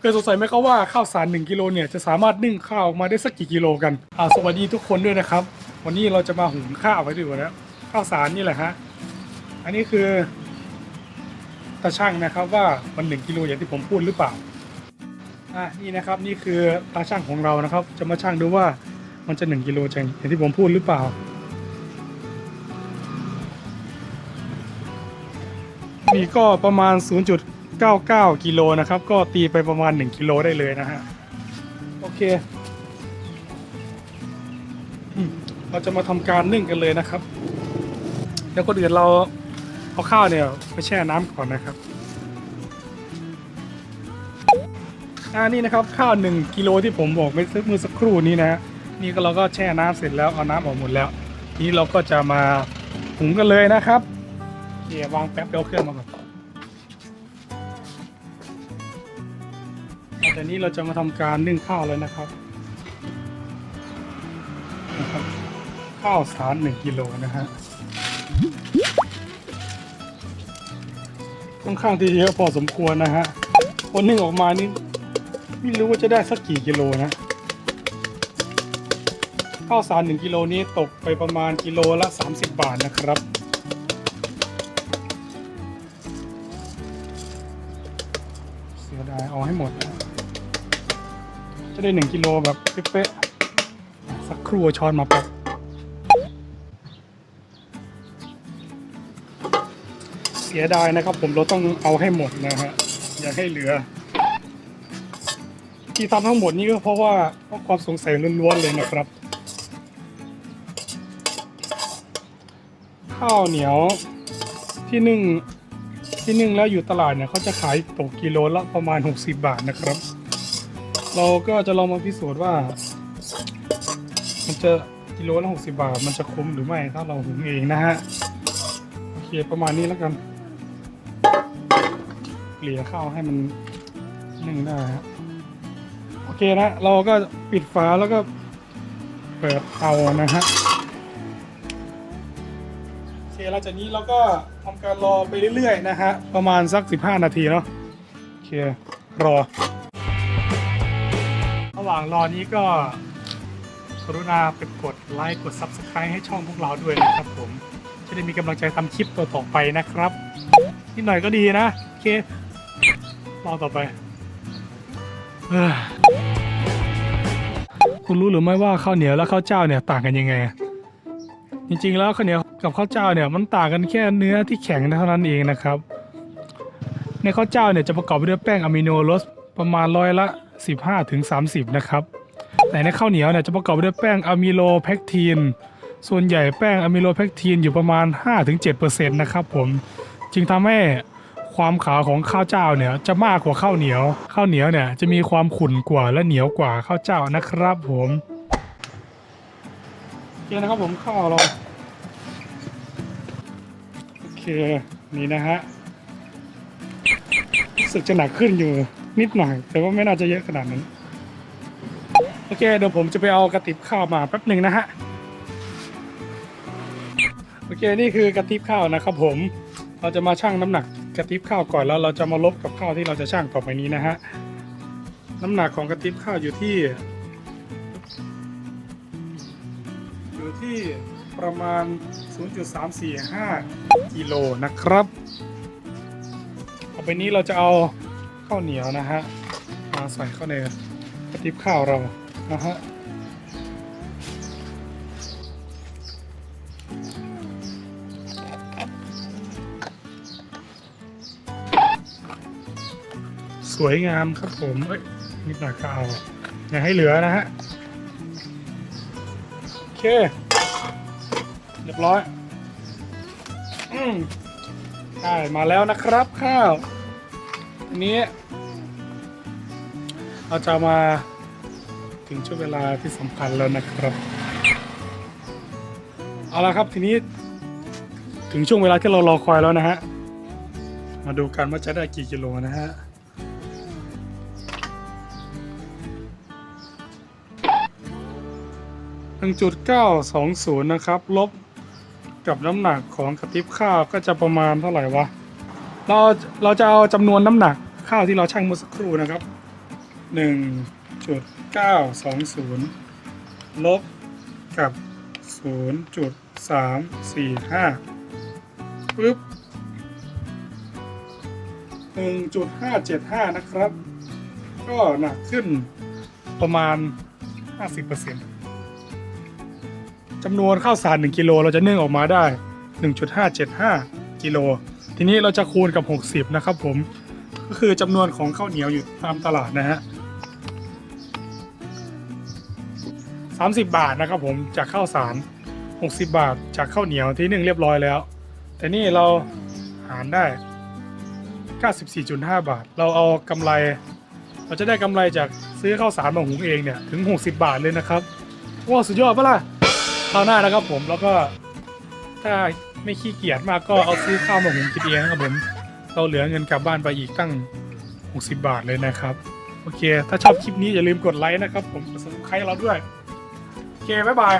เคยสงสัยไหมครับว่าข้าวสาร 1 กิโลเนี่ยจะสามารถนึ่งข้าวออกมาได้สักกี่กิโลกันอ่าสวัสดีทุกคนด้วยนะครับ วันนี้เราจะมาหุงข้าวไปดูนะข้าวสารนี่แหละฮะอันนี้คือตาช่างนะครับว่ามัน 1 กิโลอย่างที่ผมพูดหรือเปล่าอะนี่นะครับนี่คือตาช่างของเรานะครับ จะมาช่างดูว่ามันจะ 1 กิโลจริงอย่างที่ผมพูดหรือเปล่านี่ก็ประมาณ 99กิโลนะครับ ก็ตีไปประมาณ 1 กิโลได้เลยนะฮะ โอเค เราจะมาทำการนึ่งกันเลยนะครับ แล้วก็เดือนเราเอาข้าวเนี่ยไปแช่น้ำก่อนนะครับอ่านี่นะครับข้าว 1กิโลที่ผมบอกเมื่อสักครู่นี้นะฮะนี่ก็เราก็แช่น้ำเสร็จแล้วเอาน้ำออกหมดแล้วทีนี้เราก็จะมาหุงกันเลยนะครับเดี๋ยววางแป๊บเดียวเครื่องมาก่อน ตอนนี้เราจะมาทำการนึ่งข้าวเลยนะครับนะครับ ข้าวสารหนึ่งกิโลนะฮะค่อนข้างที่เยอะพอสมควรนะฮะคนนึ่งออกมานี่ไม่รู้ว่าจะได้สักกี่กิโลนะข้าวสารหนึ่งกิโลนี้ตกไปประมาณกิโลละ 30 บาทนะครับเสียดายเอาให้หมดนะ จะได้หนึ่งกิโลแบบเป๊ะๆสักครู่ช้อนมาป๊บเสียดายนะครับ ผมเราต้องเอาให้หมดนะฮะอย่าให้เหลือ ที่ทำทั้งหมดนี้ก็เพราะว่าเพราะความสงสัยล้วนๆเลยนะครับ ข้าวเหนียวที่นึ่งที่นึ่งแล้วอยู่ตลาดเนี่ยเขาจะขายตกกิโลละประมาณ 60 บาทนะครับ เราก็จะลองมาพิสูจน์ว่า มันจะกิโลละ60บาท มันจะคุ้มหรือไม่ถ้าเราหุงเองนะฮะโอเคประมาณนี้แล้วกันเกลี่ยข้าวให้มันนึ่งได้ฮะโอเคนะ เราก็ปิดฝาแล้วก็เปิดเตานะฮะโอเคหลังจากนี้เราก็ทำการรอไปเรื่อยๆนะฮะประมาณสัก 15 นาทีเนาะโอเครอ หว่างรอนี้ก็กรุณาไปกดไลค์กด Subscribe ให้ช่องพวกเราด้วยนะครับผม จะได้มีกำลังใจทำคลิปตัวต่อไปนะครับนิดหน่อยก็ดีนะ โอเครอต่อไป คุณรู้หรือไม่ว่าข้าวเหนียวและข้าวเจ้าเนี่ยต่างกันยังไง จริงๆแล้วข้าวเหนียวกับข้าวเจ้าเนี่ยมันต่างกันแค่เนื้อที่แข็งเท่านั้นเองนะครับ ในข้าวเจ้าเนี่ยจะประกอบไปด้วยแป้งอะมิโนรสประมาณร้อยละ 15ถึง30 นะครับ แต่ในข้าวเหนียวเนี่ยจะประกอบไปด้วยแป้งอะมิโลแพคทีน ส่วนใหญ่แป้งอะมิโลแพคทีนอยู่ประมาณ 5-7%นะครับผมจึงทำให้ความขาวของข้าวเจ้าเนี่ยจะมากกว่าข้าวเหนียว ข้าวเหนียวเนี่ยจะมีความขุ่นกว่าและเหนียวกว่าข้าวเจ้านะครับผมโอเคนะครับผมข้าวเราโอเคนี่นะฮะรู้สึกจะหนักขึ้นอยู่ นิดหน่อย แต่ว่าไม่น่าจะเยอะขนาดนั้น โอเคเดี๋ยวผมจะไปเอากระติบข้าวมาแป๊บหนึ่งนะฮะ โอเคนี่คือกระติบข้าวนะครับผม เราจะมาชั่งน้ำหนักกระติบข้าวก่อนแล้วเราจะมาลบกับข้าวที่เราจะชั่งต่อไปนี้นะฮะ น้ำหนักของกระติบข้าวอยู่ที่ อยู่ที่ประมาณ 0.345กิโลนะครับ ต่อไปนี้เราจะเอา ข้าวเหนียวนะฮะมาใส่เข้าในกระติบข้าวเรานะฮะสวยงามครับผมเอ้ยนิดหน่อยก็เอาอย่าให้เหลือนะฮะโอเค เรียบร้อย อืมได้มาแล้วนะครับข้าว อันนี้เราจะมาถึงช่วงเวลาที่สำคัญแล้วนะครับ เอาละครับทีนี้ถึงช่วงเวลาที่เรารอคอยแล้วนะฮะ มาดูกันว่าจะได้กี่กิโลนะฮะ1.920นะครับ ลบกับน้ำหนักของกระติบข้าวก็จะประมาณเท่าไหร่วะ เราเราจะเอาจำนวนน้ำหนักข้าวที่เราชั่งเมื่อสักครู่นะครับหนึ่งจุดเก้าสองศูนย์ลบกับศูนย์จุดสามสี่ห้าปึ๊บหนึ่งจุดห้าเจ็ดห้านะครับ ก็หนักขึ้นประมาณห้าสิบเปอร์เซ็นต์จำนวนข้าวสาร 1 กิโลเราจะนึ่งออกมาได้ 1.575 กิโล ทีนี้เราจะคูณกับ 60 นะครับ ผมก็คือจำนวนของข้าวเหนียวอยู่ตามตลาดนะฮะ30 บาทนะครับ ผมจากข้าวสาร 60 บาทจากข้าวเหนียวที่นึ่งเรียบร้อยแล้ว แต่นี่เราหารได้ 94.5 บาท เราเอากำไร เราจะได้กำไรจากซื้อข้าวสารมาหุงเองเนี่ยถึง 60 บาทเลยนะครับว้าสุดยอดปะล่ะคราวหน้านะครับผมแล้วก็ถ้า ไม่ขี้เกียจมากก็เอาซื้อข้าวมาหุงกินเองครับผม เราเหลือเงินกลับบ้านไปอีกตั้ง 60 บาทเลยนะครับ โอเค ถ้าชอบคลิปนี้อย่าลืมกดไลค์นะครับ ผมกด subscribe เราด้วย โอเค บ๊ายบาย